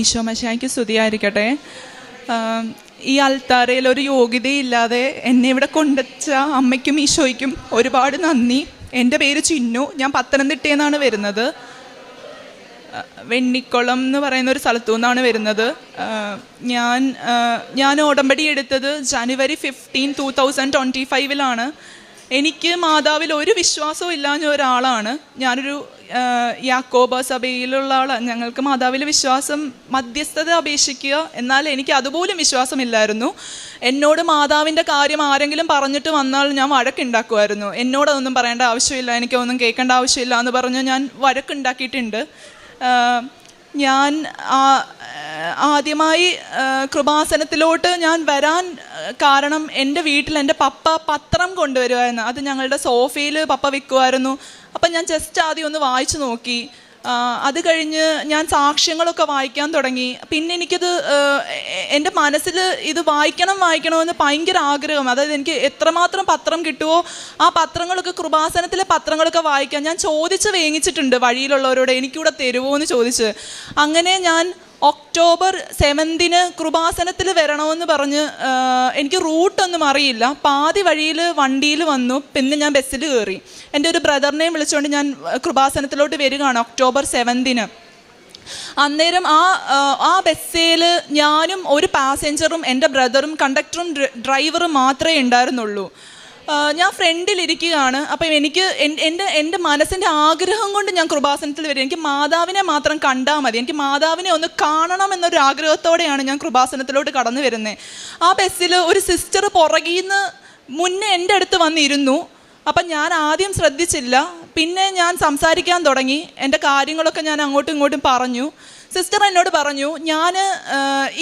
ഈശോ മശായ്ക്ക് സ്തുതിയായിരിക്കട്ടെ. ഈ അൽത്താരയിൽ ഒരു യോഗ്യതയില്ലാതെ എന്നെ ഇവിടെ കൊണ്ടുവച്ച അമ്മയ്ക്കും ഈശോയ്ക്കും ഒരുപാട് നന്ദി. എന്റെ പേര് ചിന്നു. ഞാൻ പത്തനംതിട്ടയിൽ നിന്നാണ് വരുന്നത് വെണ്ണിക്കുളം എന്ന് പറയുന്ന ഒരു സ്ഥലത്തു നിന്നാണ് വരുന്നത് ഞാൻ ഞാൻ ഉടമ്പടി എടുത്തത് ജനുവരി ഫിഫ്റ്റീൻ ടു തൗസൻഡ് ട്വന്റി ഫൈവിലാണ്. എനിക്ക് മാതാവിൽ ഒരു വിശ്വാസവും ഇല്ലാഞ്ഞ ഒരാളാണ്. ഞാനൊരു യാക്കോബ സഭയിലുള്ള ആളാണ് ഞങ്ങൾക്ക് മാതാവിൽ വിശ്വാസം മധ്യസ്ഥത അപേക്ഷിക്കുക എന്നാൽ എനിക്ക് അതുപോലും വിശ്വാസമില്ലായിരുന്നു. എന്നോട് മാതാവിന്റെ കാര്യം ആരെങ്കിലും പറഞ്ഞിട്ട് വന്നാൽ ഞാൻ വഴക്കുണ്ടാക്കുമായിരുന്നു. എന്നോട് അതൊന്നും പറയേണ്ട ആവശ്യമില്ല എനിക്കൊന്നും കേൾക്കേണ്ട ആവശ്യമില്ല എന്ന് പറഞ്ഞ് ഞാൻ വഴക്കുണ്ടാക്കിയിട്ടുണ്ട്. ഞാൻ ആ- ആദ്യമായി കൃപാസനത്തിലോട്ട് ഞാൻ വരാൻ കാരണം എന്റെ വീട്ടിൽ എന്റെ പപ്പ പത്രം കൊണ്ടുവരുമായിരുന്നു അത് ഞങ്ങളുടെ സോഫയിൽ പപ്പ വിൽക്കുമായിരുന്നു അപ്പം ഞാൻ ജസ്റ്റ് ആദ്യം ഒന്ന് വായിച്ചു നോക്കി. അത് കഴിഞ്ഞ് ഞാൻ സാക്ഷ്യങ്ങളൊക്കെ വായിക്കാൻ തുടങ്ങി. പിന്നെ എനിക്കത് എന്റെ മനസ്സിൽ ഇത് വായിക്കണം വായിക്കണമെന്ന് ഭയങ്കര ആഗ്രഹം. അതായത് എനിക്ക് എത്രമാത്രം പത്രം കിട്ടുമോ ആ പത്രങ്ങളൊക്കെ കൃപാസനത്തിലെ പത്രങ്ങളൊക്കെ വായിക്കാൻ ഞാൻ ചോദിച്ച് വേങ്ങിച്ചിട്ടുണ്ട് വഴിയിലുള്ളവരോട് എനിക്കിവിടെ തരുമോ എന്ന് ചോദിച്ച്. അങ്ങനെ ഞാൻ ഒക്ടോബർ സെവൻതിന് കൃപാസനത്തിൽ വരണമെന്ന് പറഞ്ഞ് എനിക്ക് റൂട്ടൊന്നും അറിയില്ല. പാതി വഴിയിൽ വണ്ടിയിൽ വന്നു പിന്നെ ഞാൻ ബസ്സിൽ കയറി. എന്റെ ഒരു ബ്രദറിനെയും വിളിച്ചുകൊണ്ട് ഞാൻ കൃപാസനത്തിലോട്ട് വരികയാണ് ഒക്ടോബർ സെവൻതിന് അന്നേരം ആ ആ, ബസ്സിൽ ഞാനും ഒരു പാസഞ്ചറും എന്റെ ബ്രദറും കണ്ടക്ടറും ഡ്ര- ഡ്രൈവറും മാത്രമേ ഉണ്ടായിരുന്നുള്ളൂ. ഞാൻ ഫ്രണ്ടിലിരിക്കുകയാണ്. അപ്പം എനിക്ക് എന്റെ എന്റെ മനസ്സിന്റെ ആഗ്രഹം കൊണ്ട് ഞാൻ കൃപാസനത്തിൽ വരും. എനിക്ക് മാതാവിനെ മാത്രം കണ്ടാൽ മതി. എനിക്ക് മാതാവിനെ ഒന്ന് കാണണം എന്നൊരു ആഗ്രഹത്തോടെയാണ് ഞാൻ കൃപാസനത്തിലോട്ട് കടന്നു വരുന്നത്. ആ ബസ്സിൽ ഒരു സിസ്റ്റർ പുറകിൽ നിന്ന് മുന്നേ എന്റെ അടുത്ത് വന്നിരുന്നു. അപ്പം ഞാൻ ആദ്യം ശ്രദ്ധിച്ചില്ല. പിന്നെ ഞാൻ സംസാരിക്കാൻ തുടങ്ങി. എന്റെ കാര്യങ്ങളൊക്കെ ഞാൻ അങ്ങോട്ടും ഇങ്ങോട്ടും പറഞ്ഞു. സിസ്റ്റർ എന്നോട് പറഞ്ഞു ഞാൻ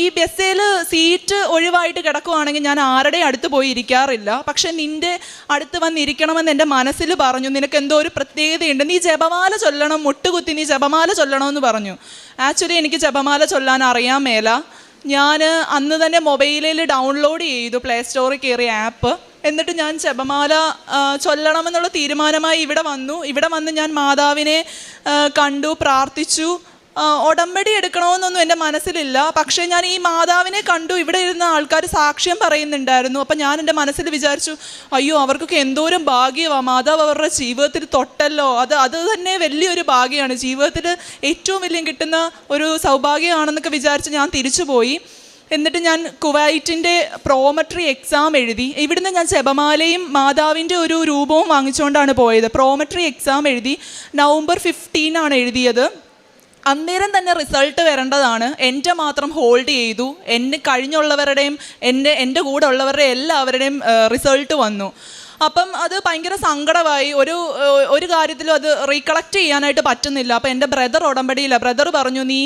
ഈ ബസ്സിൽ സീറ്റ് ഒഴിവായിട്ട് കിടക്കുവാണെങ്കിൽ ഞാൻ ആരുടെ അടുത്ത് പോയി ഇരിക്കാറില്ല. പക്ഷെ നിന്റെ അടുത്ത് വന്നിരിക്കണമെന്ന് എന്റെ മനസ്സിൽ പറഞ്ഞു. നിനക്ക് എന്തോ ഒരു പ്രത്യേകതയുണ്ട്. നീ ജപമാല ചൊല്ലണം മുട്ടുകുത്തി നീ ജപമാല ചൊല്ലണമെന്ന് പറഞ്ഞു. ആക്ച്വലി എനിക്ക് ജപമാല ചൊല്ലാൻ അറിയാൻ മേല. ഞാൻ അന്ന് തന്നെ മൊബൈലിൽ ഡൗൺലോഡ് ചെയ്തു പ്ലേ സ്റ്റോറിൽ കയറിയ ആപ്പ്. എന്നിട്ട് ഞാൻ ജപമാല ചൊല്ലണമെന്നുള്ള തീരുമാനമായി ഇവിടെ വന്നു. ഇവിടെ വന്ന് ഞാൻ മാതാവിനെ കണ്ടു പ്രാർത്ഥിച്ചു. ഉടമ്പടി എടുക്കണമെന്നൊന്നും എന്റെ മനസ്സിലില്ല. പക്ഷേ ഞാൻ ഈ മാതാവിനെ കണ്ടു. ഇവിടെ ഇരുന്ന ആൾക്കാർ സാക്ഷ്യം പറയുന്നുണ്ടായിരുന്നു. അപ്പം ഞാൻ എന്റെ മനസ്സിൽ വിചാരിച്ചു അയ്യോ അവർക്കൊക്കെ എന്തോരം ഭാഗ്യമാണ് മാതാവ് അവരുടെ ജീവിതത്തിൽ തൊട്ടല്ലോ. അത് അത് തന്നെ വലിയൊരു ഭാഗ്യമാണ്. ജീവിതത്തിൽ ഏറ്റവും വലിയ കിട്ടുന്ന ഒരു സൗഭാഗ്യമാണെന്നൊക്കെ വിചാരിച്ച് ഞാൻ തിരിച്ചുപോയി. എന്നിട്ട് ഞാൻ കുവൈറ്റിന്റെ പ്രോമട്രി എക്സാം എഴുതി. ഇവിടുന്ന് ഞാൻ ജപമാലയും മാതാവിന്റെ ഒരു രൂപവും വാങ്ങിച്ചുകൊണ്ടാണ് പോയത്. പ്രോമട്രി എക്സാം എഴുതി. നവംബർ ഫിഫ്റ്റീൻ ആണ് എഴുതിയത്. അന്നേരം തന്നെ റിസൾട്ട് വരേണ്ടതാണ്. എന്റെ മാത്രം ഹോൾഡ് ചെയ്തു. എന്നെ കഴിഞ്ഞുള്ളവരുടെയും എന്റെ എന്റെ കൂടെ ഉള്ളവരുടെ എല്ലാവരുടെയും റിസൾട്ട് വന്നു. അപ്പം അത് ഭയങ്കര സങ്കടമായി. ഒരു ഒരു കാര്യത്തിലും അത് റീകളക്ട് ചെയ്യാനായിട്ട് പറ്റുന്നില്ല. അപ്പം എന്റെ ബ്രദർ ഉടമ്പടിയില്ല ബ്രദർ പറഞ്ഞു നീ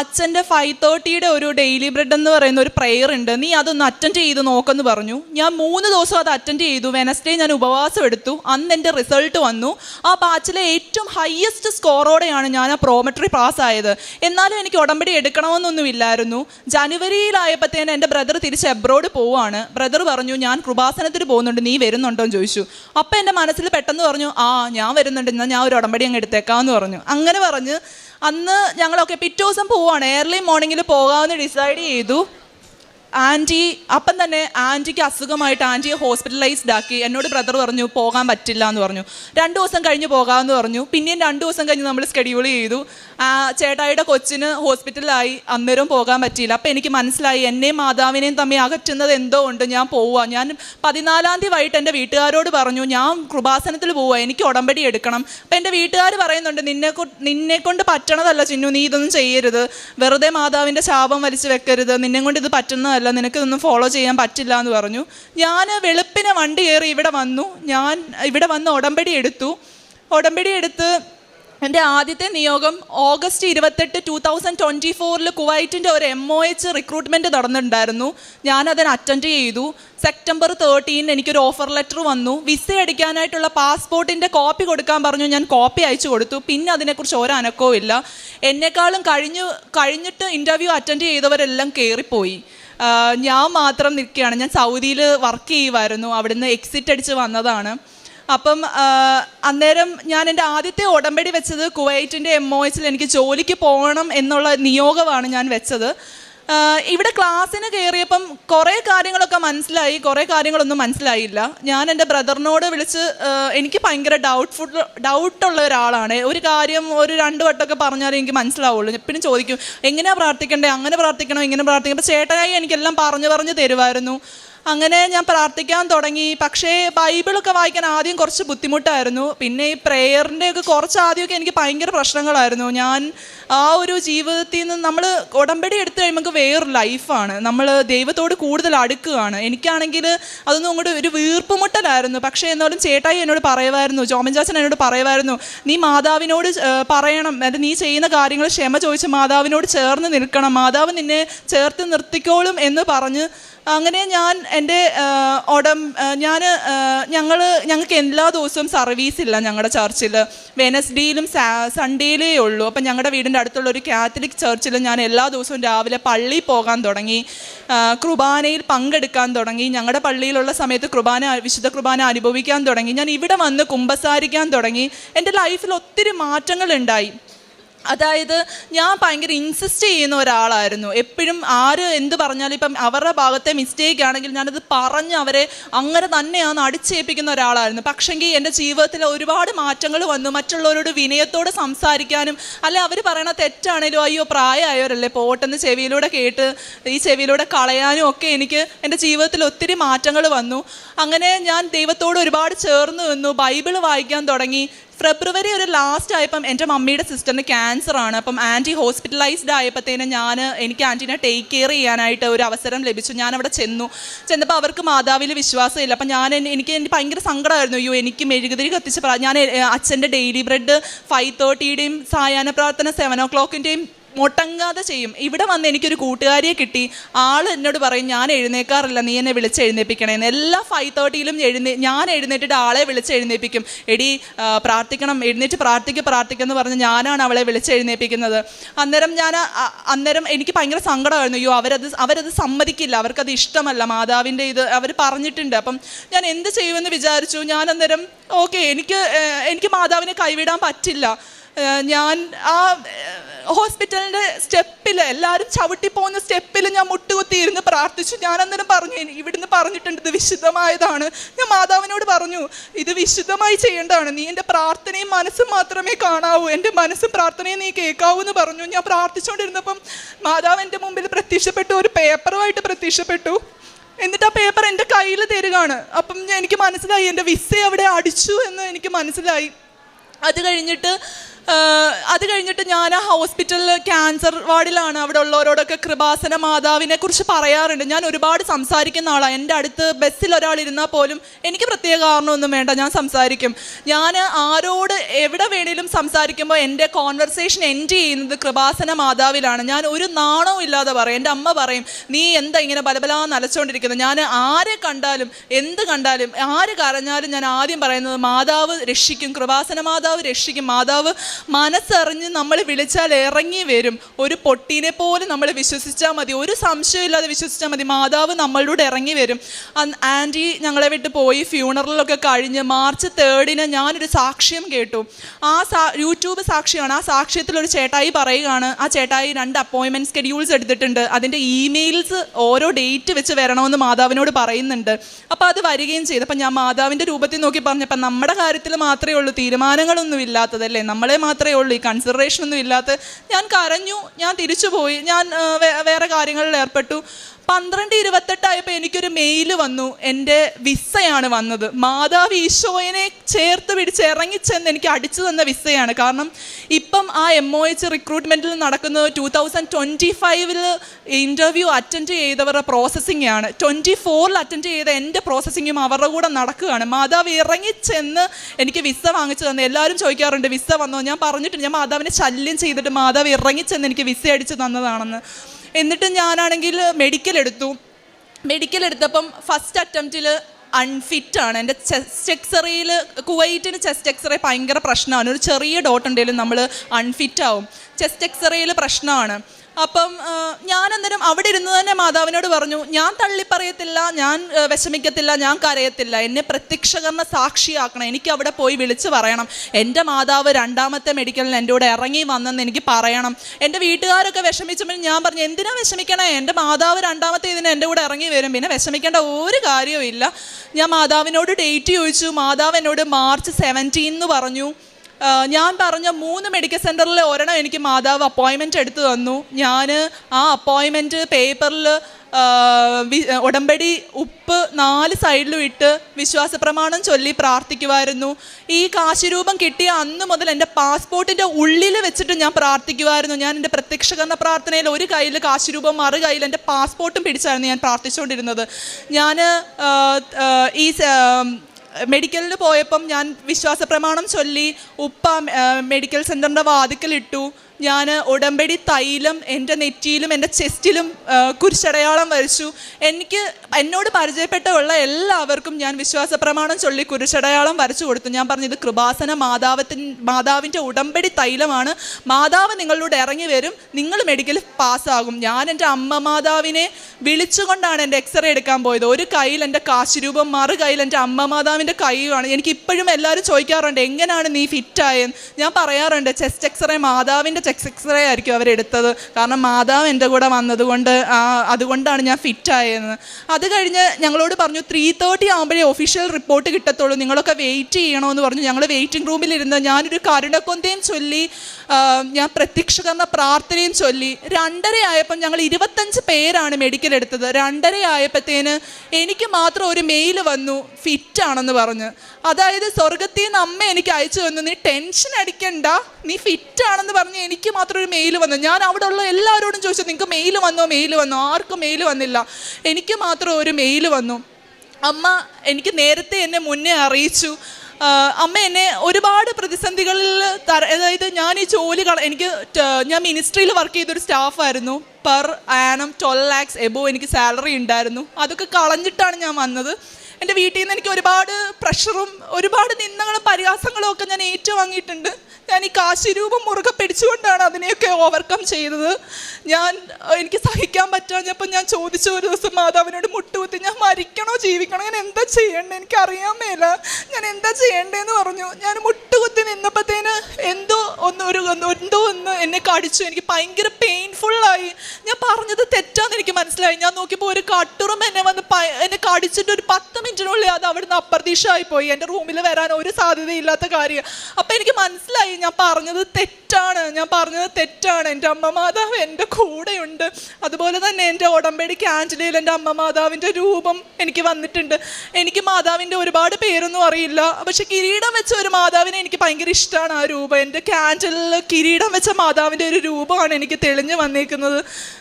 അച്ഛന്റെ ഫൈവ് തേർട്ടിയുടെ ഒരു ഡെയിലി ബ്രെഡ് എന്ന് പറയുന്ന ഒരു പ്രെയർ ഉണ്ട്. നീ അതൊന്ന് അറ്റൻഡ് ചെയ്ത് നോക്കെന്ന് പറഞ്ഞു. ഞാൻ മൂന്ന് ദിവസം അത് അറ്റൻഡ് ചെയ്തു. വെനസ്ഡേ ഞാൻ ഉപവാസം എടുത്തു. അന്ന് എന്റെ റിസൾട്ട് വന്നു. ആ ബാച്ചിലെ ഏറ്റവും ഹയസ്റ്റ് സ്കോറോടെയാണ് ഞാൻ ആ പ്രോമെട്രി പാസ്സായത് എന്നാലും എനിക്ക് ഉടമ്പടി എടുക്കണമെന്നൊന്നുമില്ലായിരുന്നു ജനുവരിയിലായപ്പോഴത്തേന് എന്റെ ബ്രദർ തിരിച്ച് എബ്രോഡ് പോവാണ്. ബ്രദർ പറഞ്ഞു ഞാൻ കൃപാസനത്തിന് പോകുന്നുണ്ട്. നീ വരുന്നുണ്ടോ എന്ന് ചോദിച്ചു. അപ്പം എന്റെ മനസ്സിൽ പെട്ടെന്ന് പറഞ്ഞു ആ ഞാൻ വരുന്നുണ്ട് എന്നാൽ ഞാൻ ഒരു ഉടമ്പടി അങ്ങ് എടുത്തേക്കാമെന്ന് പറഞ്ഞു. അങ്ങനെ പറഞ്ഞ് അന്ന് ഞങ്ങളൊക്കെ പിറ്റേ ദിവസം പോവാണ്. ഏർലി മോർണിംഗിൽ പോകാമെന്ന് ഡിസൈഡ് ചെയ്തു. ആന്റി അപ്പം തന്നെ ആന്റിക്ക് അസുഖമായിട്ട് ആന്റിയെ ഹോസ്പിറ്റലൈസ്ഡ് ആക്കി. എന്നോട് ബ്രദർ പറഞ്ഞു പോകാൻ പറ്റില്ല എന്ന് പറഞ്ഞു. രണ്ട് ദിവസം കഴിഞ്ഞ് പോകാമെന്ന് പറഞ്ഞു. പിന്നെയും രണ്ട് ദിവസം കഴിഞ്ഞ് നമ്മൾ സ്കെഡ്യൂൾ ചെയ്തു. ചേട്ടായിയുടെ കൊച്ചിന് ഹോസ്പിറ്റലിലായി അന്നേരം പോകാൻ പറ്റിയില്ല. അപ്പം എനിക്ക് മനസ്സിലായി എന്നെയും മാതാവിനെയും തമ്മിൽ അകറ്റുന്നത് എന്തോ ഉണ്ട്. ഞാൻ പോവുക ഞാൻ പതിനാലാം തീയതി വൈകിട്ട് എന്റെ വീട്ടുകാരോട് പറഞ്ഞു ഞാൻ കൃപാസനത്തിൽ പോവുക എനിക്ക് ഉടമ്പടി എടുക്കണം. അപ്പം എന്റെ വീട്ടുകാർ പറയുന്നുണ്ട് നിന്നെ നിന്നെ കൊണ്ട് പറ്റണതല്ല ചിന്നു. നീ ഇതൊന്നും ചെയ്യരുത്. വെറുതെ മാതാവിന്റെ ശാപം വലിച്ചു വെക്കരുത്. നിന്നെ കൊണ്ട് ഇത് പറ്റുന്നതല്ല. നിനക്ക് ഇതൊന്നും ഫോളോ ചെയ്യാൻ പറ്റില്ല എന്ന് പറഞ്ഞു. ഞാൻ വെളുപ്പിനെ വണ്ടി കയറി ഇവിടെ വന്നു. ഞാൻ ഇവിടെ വന്ന് ഉടമ്പടി എടുത്തു. ഉടമ്പടി എടുത്ത് എന്റെ ആദ്യത്തെ നിയോഗം ഓഗസ്റ്റ് ഇരുപത്തെട്ട് ടൂ തൗസൻഡ് ട്വന്റി ഫോറിൽ കുവൈറ്റിന്റെ ഒരു എം ഒ എച്ച് റിക്രൂട്ട്മെന്റ് നടന്നിട്ടുണ്ടായിരുന്നു. ഞാനതിന് അറ്റൻഡ് ചെയ്തു. സെപ്റ്റംബർ തേർട്ടീൻ എനിക്കൊരു ഓഫർ ലെറ്റർ വന്നു. വിസ അടിക്കാനായിട്ടുള്ള പാസ്പോർട്ടിന്റെ കോപ്പി കൊടുക്കാൻ പറഞ്ഞു. ഞാൻ കോപ്പി അയച്ചു കൊടുത്തു. പിന്നെ അതിനെക്കുറിച്ച് ഒരു അനക്കവും ഇല്ല. എന്നെക്കാളും കഴിഞ്ഞു കഴിഞ്ഞിട്ട് ഇന്റർവ്യൂ അറ്റൻഡ് ചെയ്തവരെല്ലാം കയറിപ്പോയി ഞാൻ മാത്രം നിൽക്കുകയാണ്. ഞാൻ സൗദിയിൽ വർക്ക് ചെയ്യുമായിരുന്നു അവിടുന്ന് എക്സിറ്റ് അടിച്ച് വന്നതാണ്. അപ്പം അന്നേരം ഞാൻ എന്റെ ആദ്യത്തെ ഉടമ്പടി വെച്ചത് കുവൈറ്റിന്റെ എം ഒ എച്ചിൽ എനിക്ക് ജോലിക്ക് പോകണം എന്നുള്ള നിയോഗമാണ് ഞാൻ വെച്ചത്. ഇവിടെ ക്ലാസ്സിന് കയറിയപ്പം കുറേ കാര്യങ്ങളൊക്കെ മനസ്സിലായി കുറേ കാര്യങ്ങളൊന്നും മനസ്സിലായില്ല. ഞാൻ എന്റെ ബ്രദറിനോട് വിളിച്ച് എനിക്ക് ഭയങ്കര ഡൗട്ട്ഫുൾ ഡൗട്ടുള്ള ഒരാളാണ്. ഒരു കാര്യം ഒരു രണ്ട് വട്ടമൊക്കെ പറഞ്ഞാലേ എനിക്ക് മനസ്സിലാവുള്ളൂ. പിന്നെ ചോദിക്കും എങ്ങനെയാണ് പ്രാർത്ഥിക്കേണ്ടത് അങ്ങനെ പ്രാർത്ഥിക്കണം? ഇങ്ങനെ പ്രാർത്ഥിക്കണം? ചേട്ടനായി എനിക്കെല്ലാം പറഞ്ഞു പറഞ്ഞു തരുമായിരുന്നു അങ്ങനെ ഞാൻ പ്രാർത്ഥിക്കാൻ തുടങ്ങി. പക്ഷേ ബൈബിളൊക്കെ വായിക്കാൻ ആദ്യം കുറച്ച് ബുദ്ധിമുട്ടായിരുന്നു. പിന്നെ ഈ പ്രെയറിന്റെ ഒക്കെ കുറച്ച് ആദ്യമൊക്കെ എനിക്ക് ഭയങ്കര പ്രശ്നങ്ങളായിരുന്നു. ഞാൻ ആ ഒരു ജീവിതത്തിൽ നിന്ന് നമ്മൾ ഉടമ്പടി എടുത്തു കഴിയുമ്പോൾ വേറൊരു ലൈഫാണ്. നമ്മൾ ദൈവത്തോട് കൂടുതൽ അടുക്കുകയാണ്. എനിക്കാണെങ്കിൽ അതൊന്നും അങ്ങോട്ട് ഒരു വീർപ്പുമുട്ടലായിരുന്നു. പക്ഷേ എന്നാലും ചേട്ടായി എന്നോട് പറയുമായിരുന്നു ജോമൻ ചാച്ചൻ എന്നോട് പറയുമായിരുന്നു നീ മാതാവിനോട് പറയണം. അതായത് നീ ചെയ്യുന്ന കാര്യങ്ങൾ ക്ഷമ ചോദിച്ച് മാതാവിനോട് ചേർന്ന് നിൽക്കണം. മാതാവ് നിന്നെ ചേർത്ത് നിർത്തിക്കോളും എന്ന് പറഞ്ഞ് അങ്ങനെ ഞാൻ എന്റെ ഉടം ഞാൻ ഞങ്ങൾ ഞങ്ങൾക്ക് എല്ലാ ദിവസവും സർവീസ് ഇല്ല ഞങ്ങളുടെ ചർച്ചിൽ വെനസ്ഡേയിലും സൺഡേയിലേ ഉള്ളൂ. അപ്പം ഞങ്ങളുടെ വീടിന്റെ അടുത്തുള്ള ഒരു കാത്തലിക് ചർച്ചിൽ ഞാൻ എല്ലാ ദിവസവും രാവിലെ പള്ളി പോകാൻ തുടങ്ങി. കുർബാനയിൽ പങ്കെടുക്കാൻ തുടങ്ങി. ഞങ്ങളുടെ പള്ളിയിലുള്ള സമയത്ത് കുർബാന വിശുദ്ധ കുർബാന അനുഭവിക്കാൻ തുടങ്ങി. ഞാൻ ഇവിടെ വന്ന് കുമ്പസാരിക്കാൻ തുടങ്ങി. എന്റെ ലൈഫിൽ ഒത്തിരി മാറ്റങ്ങളുണ്ടായി അതായത് ഞാൻ ഭയങ്കര ഇൻസിസ്റ്റ് ചെയ്യുന്ന ഒരാളായിരുന്നു. എപ്പോഴും ആര് എന്ത് പറഞ്ഞാലും ഇപ്പം അവരുടെ ഭാഗത്തെ മിസ്റ്റേക്ക് ആണെങ്കിൽ ഞാനത് പറഞ്ഞ് അവരെ അങ്ങനെ തന്നെയാണ് അടിച്ചേൽപ്പിക്കുന്ന ഒരാളായിരുന്നു. പക്ഷെങ്കിൽ എന്റെ ജീവിതത്തിൽ ഒരുപാട് മാറ്റങ്ങൾ വന്നു. മറ്റുള്ളവരോട് വിനയത്തോടെ സംസാരിക്കാനും അല്ലെ അവർ പറയണ തെറ്റാണേലും അയ്യോ പ്രായമായവരല്ലേ പോട്ടെന്ന് ചെവിയിലൂടെ കേട്ട് ഈ ചെവിയിലൂടെ കളയാനും ഒക്കെ എനിക്ക് എന്റെ ജീവിതത്തിൽ ഒത്തിരി മാറ്റങ്ങൾ വന്നു. അങ്ങനെ ഞാൻ ദൈവത്തോട് ഒരുപാട് ചേർന്ന് നിന്നു. ബൈബിൾ വായിക്കാൻ തുടങ്ങി. ഫെബ്രുവരി ഒരു ലാസ്റ്റ് ആയപ്പം എന്റെ മമ്മിയുടെ സിസ്റ്ററിന് ക്യാൻസർ ആണ്. അപ്പം ആന്റി ഹോസ്പിറ്റലൈസ്ഡ് ആയപ്പോഴത്തേനും ഞാൻ എനിക്ക് ആന്റീനെ ടേക്ക് കെയർ ചെയ്യാനായിട്ട് ഒരു അവസരം ലഭിച്ചു. ഞാൻ അവിടെ ചെന്നു. ചെന്നപ്പോൾ അവർക്ക് മാതാവിൽ വിശ്വാസമില്ല. അപ്പം ഞാൻ എനിക്ക് എനിക്ക് ഭയങ്കര സങ്കടമായിരുന്നു. അയ്യോ എനിക്ക് മെഴുകുതിരി കത്തിച്ച് ഞാൻ അച്ഛന്റെ ഡെയിലി ബ്രെഡ് ഫൈവ് തേർട്ടിയുടെയും സായാഹ്ന പ്രാർത്ഥന സെവൻ ഓ ക്ലോക്കിന്റെയും മുട്ടങ്ങാതെ ചെയ്യും. ഇവിടെ വന്ന് എനിക്കൊരു കൂട്ടുകാരിയെ കിട്ടി. ആൾ എന്നോട് പറയും ഞാൻ എഴുന്നേക്കാറില്ല നീ എന്നെ വിളിച്ച് എഴുന്നേപ്പിക്കണേന്ന് എല്ലാ ഫൈവ് തേർട്ടിയിലും എഴുന്നേ ഞാൻ എഴുന്നേറ്റിട്ട് ആളെ വിളിച്ച് എഴുന്നേപ്പിക്കും. എടി പ്രാർത്ഥിക്കണം. എഴുന്നേറ്റ് പ്രാർത്ഥിക്കുക പ്രാർത്ഥിക്കുക പറഞ്ഞ് ഞാനാണ് അവളെ വിളിച്ച് എഴുന്നേപ്പിക്കുന്നത്. അന്നേരം ഞാൻ അന്നേരം എനിക്ക് ഭയങ്കര സങ്കടമായിരുന്നു. അയ്യോ അവരത് അവരത് സമ്മതിക്കില്ല. അവർക്കത് ഇഷ്ടമല്ല. മാതാവിന്റെ ഇത് അവർ പറഞ്ഞിട്ടുണ്ട്. അപ്പം ഞാൻ എന്ത് ചെയ്യുമെന്ന് വിചാരിച്ചു. ഞാൻ അന്നേരം ഓക്കെ എനിക്ക് എനിക്ക് മാതാവിനെ കൈവിടാൻ പറ്റില്ല. ഞാൻ ആ ഹോസ്പിറ്റലിന്റെ സ്റ്റെപ്പിൽ എല്ലാവരും ചവിട്ടി പോകുന്ന സ്റ്റെപ്പിൽ ഞാൻ മുട്ടുകുത്തി ഇരുന്ന് പ്രാർത്ഥിച്ചു. ഞാൻ അന്നേരം പറഞ്ഞു ഇവിടുന്ന് പറഞ്ഞിട്ടുണ്ട് ഇത് വിശുദ്ധമായതാണ്. ഞാൻ മാതാവിനോട് പറഞ്ഞു ഇത് വിശുദ്ധമായി ചെയ്യേണ്ടതാണ്. നീ എന്റെ പ്രാർത്ഥനയും മനസ്സും മാത്രമേ കാണാവൂ. എന്റെ മനസ്സും പ്രാർത്ഥനയും നീ കേൾക്കാവൂ എന്ന് പറഞ്ഞു. ഞാൻ പ്രാർത്ഥിച്ചുകൊണ്ടിരുന്നപ്പം മാതാവ് എന്റെ മുമ്പിൽ പ്രത്യക്ഷപ്പെട്ടു ഒരു പേപ്പറുമായിട്ട് പ്രത്യക്ഷപ്പെട്ടു. എന്നിട്ട് ആ പേപ്പർ എന്റെ കയ്യിൽ തരികയാണ്. അപ്പം ഞാൻ- എനിക്ക് മനസ്സിലായി എന്റെ വിസ അവിടെ അടിച്ചു എന്ന് എനിക്ക് മനസ്സിലായി. അത് കഴിഞ്ഞിട്ട് അത് കഴിഞ്ഞിട്ട് ഞാൻ ആ ഹോസ്പിറ്റലിൽ ക്യാൻസർ വാർഡിലാണ്. അവിടെ ഉള്ളവരോടൊക്കെ കൃപാസന മാതാവിനെ കുറിച്ച് പറയാറുണ്ട്. ഞാൻ ഒരുപാട് സംസാരിക്കുന്ന ആളാണ് എന്റെ അടുത്ത് ബസ്സിൽ ഒരാൾ ഇരുന്നാൽ പോലും എനിക്ക് പ്രത്യേക കാരണമൊന്നും വേണ്ട. ഞാൻ സംസാരിക്കും. ഞാൻ ആരോട് എവിടെ വേണേലും സംസാരിക്കുമ്പോൾ എന്റെ കോൺവെർസേഷൻ എൻഡ് ചെയ്യുന്നത് കൃപാസന മാതാവിലാണ്. ഞാൻ ഒരു നാണവും ഇല്ലാതെ പറയും. എന്റെ അമ്മ പറയും നീ എന്താ ഇങ്ങനെ ബലബലാ നലച്ചുകൊണ്ടിരിക്കുന്നത് ഞാൻ ആരെ കണ്ടാലും എന്ത് കണ്ടാലും ആര് കരഞ്ഞാലും ഞാൻ ആദ്യം പറയുന്നത് മാതാവ് രക്ഷിക്കും കൃപാസന മാതാവ് രക്ഷിക്കും. മാതാവ് മനസ്സറിഞ്ഞ് നമ്മൾ വിളിച്ചാൽ ഇറങ്ങി വരും. ഒരു പൊട്ടീനെ പോലെ നമ്മൾ വിശ്വസിച്ചാൽ മതി. ഒരു സംശയമില്ലാതെ വിശ്വസിച്ചാൽ മതി. മാതാവ് നമ്മളിലൂടെ ഇറങ്ങി വരും. ആന്റി ഞങ്ങളെ വിട്ട് പോയി. ഫ്യൂണറലൊക്കെ കഴിഞ്ഞ് മാർച്ച് തേർഡിന് ഞാനൊരു സാക്ഷ്യം കേട്ടു. ആ സാ യൂട്യൂബ് സാക്ഷിയാണ്. ആ സാക്ഷ്യത്തിൽ ഒരു ചേട്ടായി പറയുകയാണ്. ആ ചേട്ടായി രണ്ട് അപ്പോയിൻമെന്റ് സ്കെഡ്യൂൾസ് എടുത്തിട്ടുണ്ട്. അതിന്റെ ഇമെയിൽസ് ഓരോ ഡേറ്റ് വെച്ച് വരണമെന്ന് മാതാവിനോട് പറയുന്നുണ്ട്. അപ്പോൾ അത് വരികയും ചെയ്തു. അപ്പം ഞാൻ മാതാവിന്റെ രൂപത്തിൽ നോക്കി പറഞ്ഞപ്പോൾ നമ്മുടെ കാര്യത്തിൽ മാത്രമേ ഉള്ളൂ. തീരുമാനങ്ങളൊന്നും ഇല്ലാത്തതല്ലേ? നമ്മളെ മാത്രമേ ഉള്ളൂ. ഈ കൺസിഡറേഷൻ ഒന്നും ഇല്ലാത്ത ഞാൻ കരഞ്ഞു ഞാൻ തിരിച്ചു പോയി ഞാൻ വേറെ കാര്യങ്ങളിൽ ഏർപ്പെട്ടു. പന്ത്രണ്ട് ഇരുപത്തെട്ടായപ്പോൾ എനിക്കൊരു മെയിൽ വന്നു. എന്റെ വിസയാണ് വന്നത്. മാതാവ് ഈശോയനെ ചേർത്ത് പിടിച്ച് ഇറങ്ങിച്ചെന്ന് എനിക്ക് അടിച്ചു തന്ന വിസയാണ്. കാരണം ഇപ്പം ആ എം ഒ എച്ച് റിക്രൂട്ട്മെന്റിൽ നടക്കുന്നത് ടൂ തൗസൻഡ് ട്വന്റി ഫൈവിൽ ഇന്റർവ്യൂ അറ്റൻഡ് ചെയ്തവരുടെ പ്രോസസ്സിംഗ് ആണ്. ട്വന്റി ഫോറിൽ അറ്റൻഡ് ചെയ്ത എന്റെ പ്രോസസ്സിങ്ങും അവരുടെ കൂടെ നടക്കുകയാണ്. മാതാവ് ഇറങ്ങിച്ചെന്ന് എനിക്ക് വിസ വാങ്ങിച്ചു തന്നു. എല്ലാവരും ചോദിക്കാറുണ്ട് വിസ വന്നോ? ഞാൻ പറഞ്ഞിട്ടുണ്ട് ഞാൻ മാതാവിനെ ശല്യം ചെയ്തിട്ട് മാതാവ് ഇറങ്ങിച്ചെന്ന് എനിക്ക് വിസ അടിച്ച് തന്നതാണെന്ന്. എന്നിട്ട് ഞാനാണെങ്കിൽ മെഡിക്കൽ എടുത്തു. മെഡിക്കൽ എടുത്തപ്പം ഫസ്റ്റ് അറ്റംപ്റ്റിൽ അൺഫിറ്റ് ആണ്. എന്റെ ചെസ്റ്റ് എക്സറേയിൽ കുവൈറ്റിന് ചെസ്റ്റ് എക്സറേ ഭയങ്കര പ്രശ്നമാണ്. ഒരു ചെറിയ ഡോട്ട് ഉണ്ടെങ്കിലും നമ്മൾ അൺഫിറ്റ് ആവും. ചെസ്റ്റ് എക്സ്റേയിൽ പ്രശ്നമാണ്. അപ്പം ഞാൻ അന്നേരം അവിടെ ഇരുന്ന് തന്നെ മാതാവിനോട് പറഞ്ഞു ഞാൻ തള്ളിപ്പറയത്തില്ല ഞാൻ വിഷമിക്കത്തില്ല ഞാൻ കരയത്തില്ല. എന്നെ പ്രത്യക്ഷകരണ സാക്ഷിയാക്കണം. എനിക്ക് അവിടെ പോയി വിളിച്ച് പറയണം. എന്റെ മാതാവ് രണ്ടാമത്തെ മെഡിക്കലിൽ എന്റെ കൂടെ ഇറങ്ങി വന്നെന്ന് എനിക്ക് പറയണം. എന്റെ വീട്ടുകാരൊക്കെ വിഷമിച്ചപ്പോൾ ഞാൻ പറഞ്ഞു എന്തിനാ വിഷമിക്കണേ? എന്റെ മാതാവ് രണ്ടാമത്തെ ഇതിന് എന്റെ കൂടെ ഇറങ്ങി വരും. പിന്നെ വിഷമിക്കേണ്ട ഒരു കാര്യവും ഞാൻ മാതാവിനോട് ഡേറ്റ് ചോദിച്ചു. മാതാവ് എന്നോട് മാർച്ച് സെവന്റീൻ എന്ന് പറഞ്ഞു. ഞാൻ പറഞ്ഞ മൂന്ന് മെഡിക്കൽ സെന്ററിൽ ഒരെണ്ണം എനിക്ക് മാതാവ് അപ്പോയിൻമെന്റ് എടുത്തു തന്നു. ഞാൻ ആ അപ്പോയിൻമെന്റ് പേപ്പറിൽ ഉടമ്പടി ഉപ്പ് നാല് സൈഡിലും ഇട്ട് വിശ്വാസ പ്രമാണം ചൊല്ലി പ്രാർത്ഥിക്കുമായിരുന്നു ഈ കാശിരൂപം കിട്ടിയ അന്ന് മുതൽ എന്റെ പാസ്പോർട്ടിന്റെ ഉള്ളിൽ വെച്ചിട്ട് ഞാൻ പ്രാർത്ഥിക്കുമായിരുന്നു ഞാൻ എന്റെ പ്രത്യക്ഷകരണ പ്രാർത്ഥനയിൽ ഒരു കയ്യിൽ കാശിരൂപം മറു കയ്യിൽ എന്റെ പാസ്പോർട്ടും പിടിച്ചായിരുന്നു ഞാൻ പ്രാർത്ഥിച്ചുകൊണ്ടിരുന്നത്. ഞാൻ ഈ മെഡിക്കലിന് പോയപ്പം ഞാൻ വിശ്വാസ പ്രമാണം ചൊല്ലി ഉപ്പ മെഡിക്കൽ സെന്ററിന്റെ വാതിക്കലിട്ടു. ഞാൻ ഉടമ്പടി തൈലം എന്റെ നെറ്റിയിലും എന്റെ ചെസ്റ്റിലും കുരിശടയാളം വരച്ചു. എനിക്ക് എന്നോട് പരിചയപ്പെട്ടുള്ള എല്ലാവർക്കും ഞാൻ വിശ്വാസ പ്രമാണം ചൊല്ലി കുരിശടയാളം വരച്ചു കൊടുത്തു. ഞാൻ പറഞ്ഞു ഇത് കൃപാസന മാതാവത്തിൻ മാതാവിന്റെ ഉടമ്പടി തൈലമാണ്. മാതാവ് നിങ്ങളുടെ ഇറങ്ങി വരും. നിങ്ങൾ മെഡിക്കൽ പാസ്സാകും. ഞാൻ എന്റെ അമ്മ മാതാവിനെ വിളിച്ചുകൊണ്ടാണ് എന്റെ എക്സ്റേ എടുക്കാൻ പോയത്. ഒരു കയ്യിൽ എന്റെ കാശുരൂപം മറു കയ്യിൽ എന്റെ അമ്മ മാതാവിന്റെ കൈയാണ് എനിക്ക് ഇപ്പോഴും എല്ലാവരും ചോദിക്കാറുണ്ട് എങ്ങനെയാണ് നീ ഫിറ്റായെന്ന് ഞാൻ പറയാറുണ്ട് ചെസ്റ്റ് എക്സ്റേ മാതാവിന്റെ ചെസ്റ്റ് എക്സ്റേ ആയിരിക്കും അവരെടുത്തത് കാരണം മാതാവ് എന്റെ കൂടെ വന്നതുകൊണ്ട് അതുകൊണ്ടാണ് ഞാൻ ഫിറ്റായെന്ന് അത് കഴിഞ്ഞ് ഞങ്ങളോട് പറഞ്ഞു ത്രീ തേർട്ടി ആകുമ്പോഴേ ഒഫീഷ്യൽ റിപ്പോർട്ട് കിട്ടത്തുള്ളൂ. നിങ്ങളൊക്കെ വെയിറ്റ് ചെയ്യണമെന്ന് പറഞ്ഞു. ഞങ്ങൾ വെയിറ്റിംഗ് റൂമിലിരുന്ന് ഞാനൊരു കരുടക്കൊന്തയും ചൊല്ലി ഞാൻ പ്രത്യക്ഷകരണ പ്രാർത്ഥനയും ചൊല്ലി. രണ്ടര ആയപ്പം ഞങ്ങൾ ഇരുപത്തഞ്ച് പേരാണ് മെഡിക്കൽ എടുത്തത്. രണ്ടര ആയപ്പോഴത്തേന് എനിക്ക് മാത്രം ഒരു മെയിൽ വന്നു ഫിറ്റ് ആണെന്ന് പറഞ്ഞ്. അതായത് സ്വർഗത്തിൽ നിന്ന് അമ്മ എനിക്ക് അയച്ചു തന്നു നീ ടെൻഷൻ അടിക്കണ്ട നീ ഫിറ്റ് ആണെന്ന് പറഞ്ഞ് എനിക്ക് മാത്രം ഒരു മെയിൽ വന്നു. ഞാൻ അവിടെ ഉള്ള എല്ലാവരോടും ചോദിച്ചു നിങ്ങൾക്ക് മെയിൽ വന്നോ മെയിൽ വന്നോ? ആർക്കും മെയിൽ വന്നില്ല. എനിക്ക് മാത്രം ഒരു മെയിൽ വന്നു. അമ്മ എനിക്ക് നേരത്തെ എന്നെ മുന്നേ അറിയിച്ചു. അമ്മ എന്നെ ഒരുപാട് പ്രതിസന്ധികളിൽ അതായത് ഞാൻ ഈ ജോലി എനിക്ക് ഞാൻ മിനിസ്ട്രിയിൽ വർക്ക് ചെയ്തൊരു സ്റ്റാഫായിരുന്നു per annum twelve lakhs above എനിക്ക് സാലറി ഉണ്ടായിരുന്നു. അതൊക്കെ കളഞ്ഞിട്ടാണ് ഞാൻ വന്നത്. എന്റെ വീട്ടിൽ നിന്ന് എനിക്ക് ഒരുപാട് പ്രഷറും ഒരുപാട് നിന്ദകളും പരിഹാസങ്ങളും ഒക്കെ ഞാൻ ഏറ്റുവാങ്ങിയിട്ടുണ്ട് ഞാൻ ഈ കാശിരൂപം മുറുകെ പിടിച്ചുകൊണ്ടാണ് അതിനെയൊക്കെ ഓവർകം ചെയ്തത്. ഞാൻ എനിക്ക് സഹിക്കാൻ പറ്റാഞ്ഞപ്പോൾ ഞാൻ ചോദിച്ചു ഒരു ദിവസം മാതാവിനോട് മുട്ടുകുത്തി ഞാൻ മരിക്കണോ? ജീവിക്കണോ? ഞാൻ എന്താ ചെയ്യണ്ടേ? എനിക്ക് അറിയാൻ മേല. ഞാൻ എന്താ ചെയ്യണ്ടേന്ന് പറഞ്ഞു. ഞാൻ മുട്ടുകുത്തി നിന്നപ്പോഴത്തേന് എന്തോ ഒന്ന് ഒരു എന്തോ ഒന്ന് എന്നെ കടിച്ചു. എനിക്ക് ഭയങ്കര പെയിൻഫുള്ളായി ഞാൻ പറഞ്ഞത് തെറ്റാന്ന് എനിക്ക് മനസ്സിലായി. ഞാൻ നോക്കിയപ്പോൾ ഒരു കട്ടുറും എന്നെ വന്ന് എന്നെ കടിച്ചിട്ട് ഒരു പത്ത് മിനിറ്റിനുള്ളിൽ അത് അവിടുന്ന് അപ്രതീക്ഷയായി പോയി. എന്റെ റൂമിൽ വരാൻ ഒരു സാധ്യതയില്ലാത്ത കാര്യം. അപ്പം എനിക്ക് മനസ്സിലായി ഞാൻ പറഞ്ഞത് തെറ്റാണ്. ഞാൻ പറഞ്ഞത് തെറ്റാണ്. എന്റെ അമ്മ മാതാവ് എന്റെ കൂടെയുണ്ട്. അതുപോലെ തന്നെ എന്റെ ഉടമ്പടി ക്യാന്റീനിൽ എന്റെ അമ്മ മാതാവിന്റെ രൂപം എനിക്ക് വന്നിട്ടുണ്ട്. എനിക്ക് മാതാവിന്റെ ഒരുപാട് പേരൊന്നും അറിയില്ല. പക്ഷെ കിരീടം വെച്ച ഒരു മാതാവിനെ എനിക്ക് ഭയങ്കര ഇഷ്ടമാണ് ആ രൂപം. എന്റെ ക്യാന്റലിൽ കിരീടം വെച്ച മാതാവിന്റെ ഒരു രൂപമാണ് എനിക്ക് തെളിഞ്ഞു വന്നേക്കുന്നത്.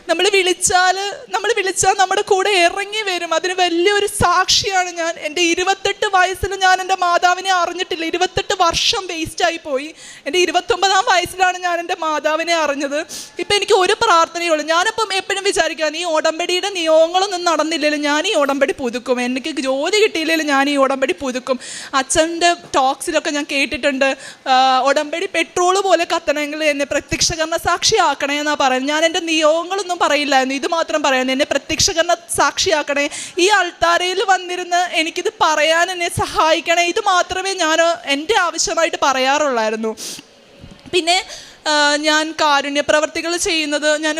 നമ്മൾ വിളിച്ചാൽ നമ്മൾ വിളിച്ചാൽ നമ്മുടെ കൂടെ ഇറങ്ങി വരും. അതിന് വലിയൊരു സാക്ഷിയാണ് ഞാൻ. എന്റെ ഇരുപത്തെട്ട് വയസ്സിൽ ഞാൻ എന്റെ മാതാവിനെ അറിഞ്ഞിട്ടില്ല. ഇരുപത്തെട്ട് വർഷം വേസ്റ്റായി പോയി. എന്റെ ഇരുപത്തൊമ്പതാം വയസ്സിലാണ് ഞാൻ എന്റെ മാതാവിനെ അറിഞ്ഞത്. ഇപ്പം എനിക്ക് ഒരു പ്രാർത്ഥനയുള്ളൂ ഞാനിപ്പം എപ്പോഴും വിചാരിക്കുക നീ ഉടമ്പടിയുടെ നിയമങ്ങളൊന്നും നടന്നില്ലല്ലോ. ഞാൻ ഈ ഉടമ്പടി പുതുക്കും. എനിക്ക് ജോലി കിട്ടിയില്ലെങ്കിലും ഞാൻ ഈ ഉടമ്പടി പുതുക്കും. അച്ഛന്റെ ടോക്സിലൊക്കെ ഞാൻ കേട്ടിട്ടുണ്ട്. ഉടമ്പടി പെട്രോൾ പോലെ കത്തണമെങ്കിൽ എന്നെ പ്രത്യക്ഷകരണ സാക്ഷിയാക്കണേ എന്നാണ് പറയുന്നത്. ഞാൻ എന്റെ നിയോഗങ്ങളൊന്നും പറയില്ലായിരുന്നു ഇത് മാത്രം പറയാൻ എന്നെ പ്രത്യക്ഷകരണ സാക്ഷിയാക്കണേ. ഈ അൾത്താരയിൽ വന്നിരുന്ന് എനിക്കിത് പറയാൻ എന്നെ സഹായിക്കണേ. ഇത് മാത്രമേ ഞാൻ എന്റെ ആവശ്യമായിട്ട് പറയാറുള്ളായിരുന്നു. പിന്നെ ഞാൻ കാരുണ്യ പ്രവർത്തികൾ ചെയ്യുന്നത് ഞാൻ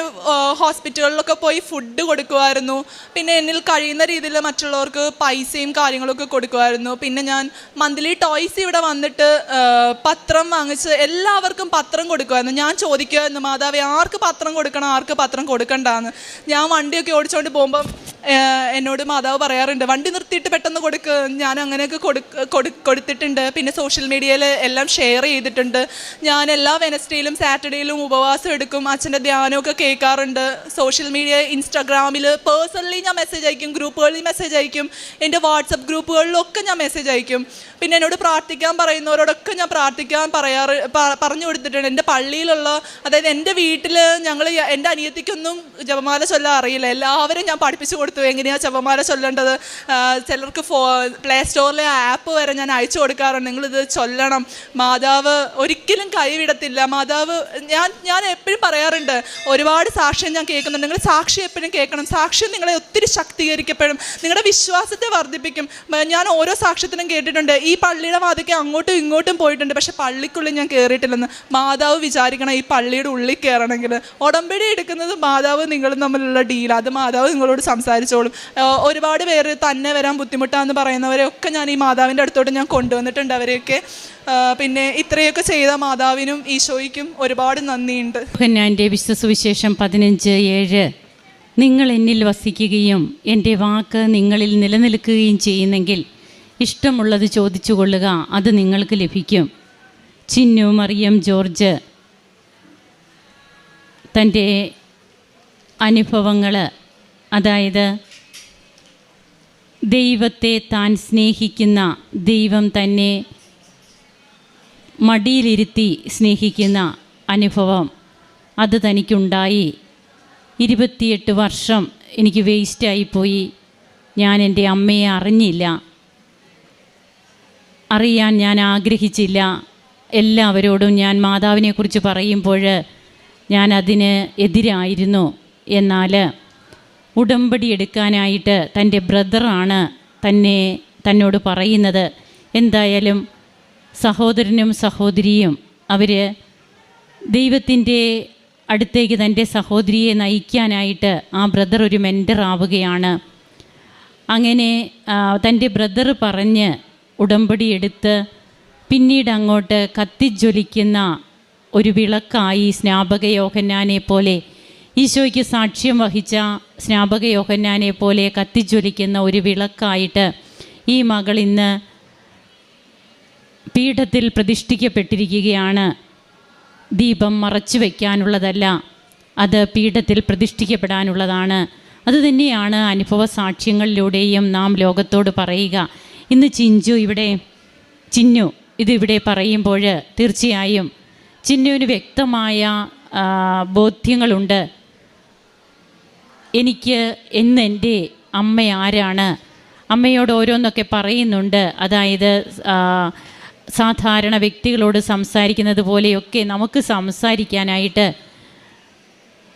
ഹോസ്പിറ്റലുകളിലൊക്കെ പോയി ഫുഡ് കൊടുക്കുമായിരുന്നു. പിന്നെ എന്നിൽ കഴിയുന്ന രീതിയിൽ മറ്റുള്ളവർക്ക് പൈസയും കാര്യങ്ങളൊക്കെ കൊടുക്കുമായിരുന്നു. പിന്നെ ഞാൻ മന്ത്ലി ടോയ്സ് ഇവിടെ വന്നിട്ട് പത്രം വാങ്ങിച്ച് എല്ലാവർക്കും പത്രം കൊടുക്കുമായിരുന്നു. ഞാൻ ചോദിക്കുമായിരുന്നു മാതാവേ ആർക്ക് പത്രം കൊടുക്കണം? ആർക്ക് പത്രം കൊടുക്കണ്ടെന്ന്? ഞാൻ വണ്ടിയൊക്കെ ഓടിച്ചുകൊണ്ട് പോകുമ്പം എന്നോട് മാതാവ് പറയാറുണ്ട് വണ്ടി നിർത്തിയിട്ട് പെട്ടെന്ന് കൊടുക്ക്. ഞാൻ അങ്ങനെയൊക്കെ കൊടു- കൊടുത്തിട്ടുണ്ട്. പിന്നെ സോഷ്യൽ മീഡിയയിൽ എല്ലാം ഷെയർ ചെയ്തിട്ടുണ്ട്. ഞാൻ എല്ലാ വെനസ്ഡേയിലും സാറ്റർഡേയിലും ഉപവാസം എടുക്കും. അച്ഛന്റെ ധ്യാനമൊക്കെ കേൾക്കാറുണ്ട്. സോഷ്യൽ മീഡിയ ഇൻസ്റ്റാഗ്രാമിൽ പേഴ്സണലി ഞാൻ മെസ്സേജ് അയക്കും. ഗ്രൂപ്പുകളിൽ മെസ്സേജ് അയക്കും. എന്റെ വാട്സപ്പ് ഗ്രൂപ്പുകളിലൊക്കെ ഞാൻ മെസ്സേജ് അയക്കും. പിന്നെ എന്നോട് പ്രാർത്ഥിക്കാൻ പറയുന്നവരോടൊക്കെ ഞാൻ പ്രാർത്ഥിക്കാൻ പറയാറ് പറഞ്ഞു കൊടുത്തിട്ടുണ്ട്. എന്റെ പള്ളിയിലുള്ള അതായത് എന്റെ വീട്ടിൽ ഞങ്ങൾ എന്റെ അനിയത്തിക്കൊന്നും ജപമാല ചൊല്ലാൻ അറിയില്ല. എല്ലാവരും ഞാൻ പഠിപ്പിച്ചു കൊടുത്തു കൊടുത്തു. എങ്ങനെയാണ് ജപമാല ചൊല്ലേണ്ടത്? ചിലർക്ക് ഫോ പ്ലേ സ്റ്റോറിലെ ആപ്പ് വരെ ഞാൻ അയച്ചു കൊടുക്കാറുണ്ട്. നിങ്ങളിത് ചൊല്ലണം. മാതാവ് ഒരിക്കലും കൈവിടത്തില്ല. മാതാവ് ഞാൻ ഞാൻ എപ്പോഴും പറയാറുണ്ട് ഒരുപാട് സാക്ഷ്യം ഞാൻ കേൾക്കുന്നുണ്ട്. നിങ്ങൾ സാക്ഷി എപ്പോഴും കേൾക്കണം. സാക്ഷ്യം നിങ്ങളെ ഒത്തിരി ശക്തീകരിക്കപ്പെടും. നിങ്ങളുടെ വിശ്വാസത്തെ വർദ്ധിപ്പിക്കും. ഞാൻ ഓരോ സാക്ഷ്യത്തിനും കേട്ടിട്ടുണ്ട്. ഈ പള്ളിയുടെ വാതിക്ക് അങ്ങോട്ടും ഇങ്ങോട്ടും പോയിട്ടുണ്ട്. പക്ഷേ പള്ളിക്കുള്ളിൽ ഞാൻ കയറിയിട്ടില്ലെന്ന് മാതാവ് വിചാരിക്കണം ഈ പള്ളിയുടെ ഉള്ളിൽ കയറണമെങ്കിൽ ഉടമ്പടി എടുക്കുന്നത് മാതാവ് നിങ്ങളും തമ്മിലുള്ള ഡീൽ അത് മാതാവ് നിങ്ങളോട് സംസാരിച്ചോളും. ഒരുപാട് പേര് തന്നെ വരാൻ ബുദ്ധിമുട്ടാന്ന് പറയുന്നവരെ ഒക്കെ ഞാൻ ഈ മാതാവിന്റെ അടുത്തോട്ട് ഞാൻ കൊണ്ടുവന്നിട്ടുണ്ട് അവരെയൊക്കെ. പിന്നെ ഇത്രയൊക്കെ ചെയ്ത മാതാവിനും ഈശോയ്ക്കും ഒരുപാട് നന്ദിയുണ്ട്. എന്റെ വിശ്വസുവിശേഷം പതിനഞ്ച് ഏഴ്. നിങ്ങൾ എന്നിൽ വസിക്കുകയും എന്റെ വാക്ക് നിങ്ങളിൽ നിലനിൽക്കുകയും ചെയ്യുന്നെങ്കിൽ ഇഷ്ടമുള്ളത് ചോദിച്ചു കൊള്ളുക അത് നിങ്ങൾക്ക് ലഭിക്കും. ചിന്നു മറിയം ജോർജ് തന്റെ അനുഭവങ്ങൾ അതായത് ദൈവത്തെ താൻ സ്നേഹിക്കുന്ന ദൈവം തന്നെ മടിയിലിരുത്തി സ്നേഹിക്കുന്ന അനുഭവം അത് തനിക്കുണ്ടായി. ഇരുപത്തിയെട്ട് വർഷം എനിക്ക് വേസ്റ്റായിപ്പോയി ഞാൻ എന്റെ അമ്മയെ അറിഞ്ഞില്ല. അറിയാൻ ഞാൻ ആഗ്രഹിച്ചില്ല. എല്ലാവരോടും ഞാൻ മാതാവിനെക്കുറിച്ച് പറയുമ്പോൾ ഞാൻ അതിന് എതിരായിരുന്നു. എന്നാൽ ഉടമ്പടി എടുക്കാനായിട്ട് തന്റെ ബ്രദറാണ് തന്നെ തന്നോട് പറയുന്നത്. എന്തായാലും സഹോദരനും സഹോദരിയും അവർ ദൈവത്തിന്റെ അടുത്തേക്ക് തന്റെ സഹോദരിയെ നയിക്കാനായിട്ട് ആ ബ്രദർ ഒരു മെന്റർ ആവുകയാണ്. അങ്ങനെ തന്റെ ബ്രദർ പറഞ്ഞ് ഉടമ്പടി എടുത്ത് പിന്നീട് അങ്ങോട്ട് കത്തിജ്വലിക്കുന്ന ഒരു വിളക്കായി സ്നാപക യോഹന്നാനെ പോലെ ഈശോയ്ക്ക് സാക്ഷ്യം വഹിച്ച സ്നാപക യോഹന്നാനെ പോലെ കത്തിജ്വലിക്കുന്ന ഒരു വിളക്കായിട്ട് ഈ മകൾ ഇന്ന് പീഠത്തിൽ പ്രതിഷ്ഠിക്കപ്പെട്ടിരിക്കുകയാണ്. ദീപം മറച്ചു വയ്ക്കാനുള്ളതല്ല അത് പീഠത്തിൽ പ്രതിഷ്ഠിക്കപ്പെടാനുള്ളതാണ്. അതുതന്നെയാണ് അനുഭവ സാക്ഷ്യങ്ങളിലൂടെയും നാം ലോകത്തോട് പറയുക. ഇന്ന് ചിഞ്ചു ഇവിടെ ചിന്നു ഇതിവിടെ പറയുമ്പോൾ തീർച്ചയായും ചിന്നുവിന് വ്യക്തമായ ബോധ്യങ്ങളുണ്ട്. എനിക്ക് എന്ന് എന്റെ അമ്മ ആരാണ്? അമ്മയോട് ഓരോന്നൊക്കെ പറയുന്നുണ്ട്. അതായത് സാധാരണ വ്യക്തികളോട് സംസാരിക്കുന്നത് പോലെയൊക്കെ നമുക്ക് സംസാരിക്കാനായിട്ട്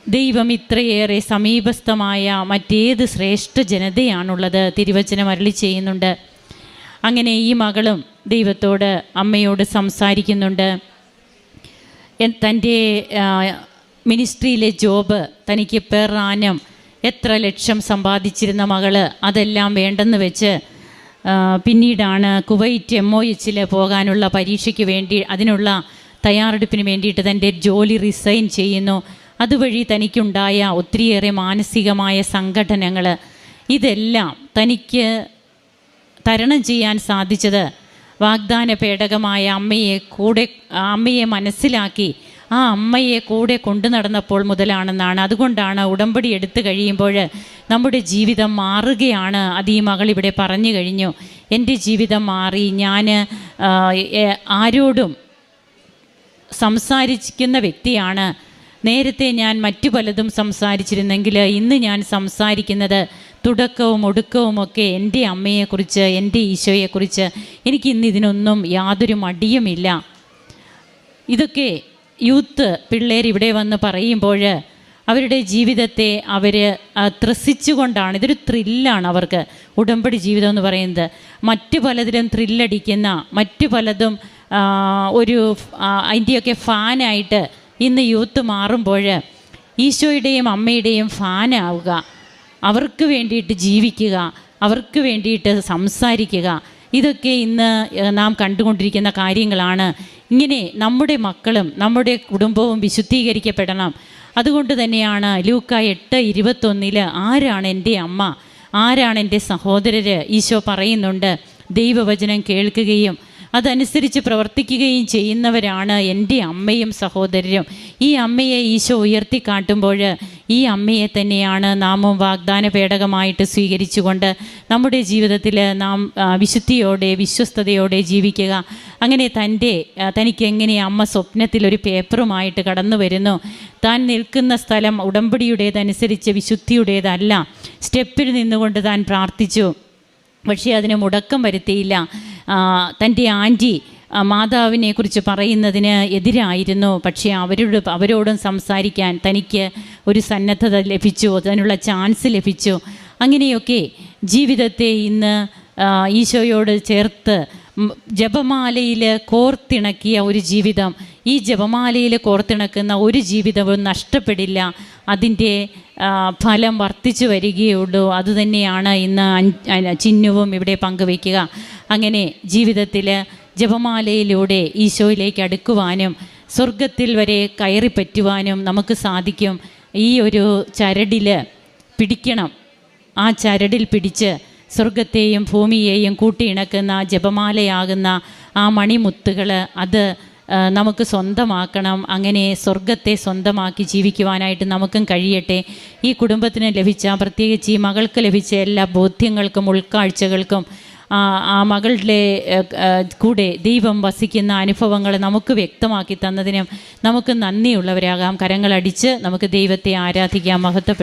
ദൈവം ഇത്രയേറെ സമീപസ്ഥമായ മറ്റേത് ശ്രേഷ്ഠ ജനതയാണുള്ളത്. തിരുവചനം അരളി ചെയ്യുന്നുണ്ട്. അങ്ങനെ ഈ മകളും ദൈവത്തോട് അമ്മയോട് സംസാരിക്കുന്നുണ്ട്. തന്റെ മിനിസ്ട്രിയിലെ ജോബ് തനിക്ക് പെർ ആനം എത്ര ലക്ഷം സമ്പാദിച്ചിരുന്ന മകൾ അതെല്ലാം വേണ്ടെന്ന് വെച്ച് പിന്നീടാണ് കുവൈറ്റ് എം ഒ എച്ചിൽ പോകാനുള്ള പരീക്ഷയ്ക്ക് വേണ്ടി അതിനുള്ള തയ്യാറെടുപ്പിന് വേണ്ടിയിട്ട് തന്റെ ജോലി റിസൈൻ ചെയ്യുന്നു. അതുവഴി തനിക്കുണ്ടായ ഒത്തിരിയേറെ മാനസികമായ സംഘടനകൾ ഇതെല്ലാം തനിക്ക് തരണം ചെയ്യാൻ സാധിച്ചത് വാഗ്ദാന പേടകമായ അമ്മയെ കൂടെ അമ്മയെ മനസ്സിലാക്കി ആ അമ്മയെ കൂടെ കൊണ്ടു നടന്നപ്പോൾ മുതലാണെന്നാണ്. അതുകൊണ്ടാണ് ഉടമ്പടി എടുത്തു കഴിയുമ്പോൾ നമ്മുടെ ജീവിതം മാറുകയാണ്. അത് ഈ മകൾ ഇവിടെ പറഞ്ഞു കഴിഞ്ഞു. എന്റെ ജീവിതം മാറി. ഞാൻ ആരോടും സംസാരിക്കുന്ന വ്യക്തിയാണ്. നേരത്തെ ഞാൻ മറ്റു പലതും സംസാരിച്ചിരുന്നെങ്കിൽ ഇന്ന് ഞാൻ സംസാരിക്കുന്നത് തുടക്കവും ഒടുക്കവും ഒക്കെ എന്റെ അമ്മയെക്കുറിച്ച് എന്റെ ഈശോയെക്കുറിച്ച്. എനിക്കിന്ന് ഇതിനൊന്നും യാതൊരു മടിയുമില്ല. ഇതൊക്കെ യൂത്ത് പിള്ളേർ ഇവിടെ വന്ന് പറയുമ്പോൾ അവരുടെ ജീവിതത്തെ അവർ ത്രസിച്ചുകൊണ്ടാണ്. ഇതൊരു ത്രില്ലാണ് അവർക്ക് ഉടമ്പടി ജീവിതം എന്ന് പറയുന്നത്. മറ്റു പലതിലും ത്രില്ലടിക്കുന്ന മറ്റു പലതും ഒരു അതിന്റെയൊക്കെ ഫാനായിട്ട് ഇന്ന് യൂത്ത് മാറുമ്പോൾ ഈശോയുടെയും അമ്മയുടെയും ഫാനാവുക അവർക്ക് വേണ്ടിയിട്ട് ജീവിക്കുക. അവർക്ക് വേണ്ടിയിട്ട് സംസാരിക്കുക. ഇതൊക്കെ ഇന്ന് നാം കണ്ടുകൊണ്ടിരിക്കുന്ന കാര്യങ്ങളാണ്. ഇങ്ങനെ നമ്മുടെ മക്കളും നമ്മുടെ കുടുംബവും വിശുദ്ധീകരിക്കപ്പെടണം. അതുകൊണ്ട് തന്നെയാണ് ലൂക്ക എട്ട് ഇരുപത്തൊന്നിൽ ആരാണ് എന്റെ അമ്മ ആരാണ് എന്റെ സഹോദരർ ഈശോ പറയുന്നുണ്ട്. ദൈവവചനം കേൾക്കുകയും അതനുസരിച്ച് പ്രവർത്തിക്കുകയും ചെയ്യുന്നവരാണ് എന്റെ അമ്മയും സഹോദരരും. ഈ അമ്മയെ ഈശോ ഉയർത്തിക്കാട്ടുമ്പോൾ ഈ അമ്മയെ തന്നെയാണ് നാമും വാഗ്ദാന പേടകമായിട്ട് സ്വീകരിച്ചുകൊണ്ട് നമ്മുടെ ജീവിതത്തിൽ നാം വിശുദ്ധിയോടെ വിശ്വസ്തയോടെ ജീവിക്കുക. അങ്ങനെ തന്റെ തനിക്ക് എങ്ങനെ അമ്മ സ്വപ്നത്തിൽ ഒരു പേപ്പറുമായിട്ട് കടന്നു വരുന്നു? താൻ നിൽക്കുന്ന സ്ഥലം ഉടമ്പടിയുടേതനുസരിച്ച് വിശുദ്ധിയുടേതല്ല. സ്റ്റെപ്പിൽ നിന്നുകൊണ്ട് താൻ പ്രാർത്ഥിച്ചു. പക്ഷേ അതിന് മുടക്കം വരുത്തിയില്ല. തന്റെ ആന്റി മാതാവിനെ കുറിച്ച് പറയുന്നതിന് എതിരായിരുന്നു. പക്ഷേ അവരോട് അവരോടും സംസാരിക്കാൻ തനിക്ക് ഒരു സന്നദ്ധത ലഭിച്ചു അതിനുള്ള ചാൻസ് ലഭിച്ചു. അങ്ങനെയൊക്കെ ജീവിതത്തെ ഇന്ന് ഈശോയോട് ചേർത്ത് ജപമാലയിൽ കോർത്തിണക്കിയ ഒരു ജീവിതം. ഈ ജപമാലയിൽ കോർത്തിണക്കുന്ന ഒരു ജീവിതവും നഷ്ടപ്പെടില്ല. അതിന്റെ ഫലം വർദ്ധിച്ചു വരികയുള്ളൂ. അതുതന്നെയാണ് ഇന്ന് ചിഹ്നവും ഇവിടെ പങ്കുവയ്ക്കുക. അങ്ങനെ ജീവിതത്തിൽ ജപമാലയിലൂടെ ഈശോയിലേക്ക് അടുക്കുവാനും സ്വർഗത്തിൽ വരെ കയറി പറ്റുവാനും നമുക്ക് സാധിക്കും. ഈ ഒരു ചരടിൽ പിടിക്കണം. ആ ചരടിൽ പിടിച്ച് സ്വർഗത്തെയും ഭൂമിയെയും കൂട്ടിയിണക്കുന്ന ജപമാലയാകുന്ന ആ മണിമുത്തുകൾ അത് നമുക്ക് സ്വന്തമാക്കണം. അങ്ങനെ സ്വർഗത്തെ സ്വന്തമാക്കി ജീവിക്കുവാനായിട്ട് നമുക്കും കഴിയട്ടെ. ഈ കുടുംബത്തിന് ലഭിച്ച പ്രത്യേകിച്ച് ഈ മകൾക്ക് ലഭിച്ച എല്ലാ ബോധ്യങ്ങൾക്കും ഉൾക്കാഴ്ചകൾക്കും ആ മകളുടെ കൂടെ ദൈവം വസിക്കുന്ന അനുഭവങ്ങൾ നമുക്ക് വ്യക്തമാക്കി തന്നതിനും നമുക്ക് നന്ദിയുള്ളവരാകാം. കരങ്ങളടിച്ച് നമുക്ക് ദൈവത്തെ ആരാധിക്കാം. മഹത്വ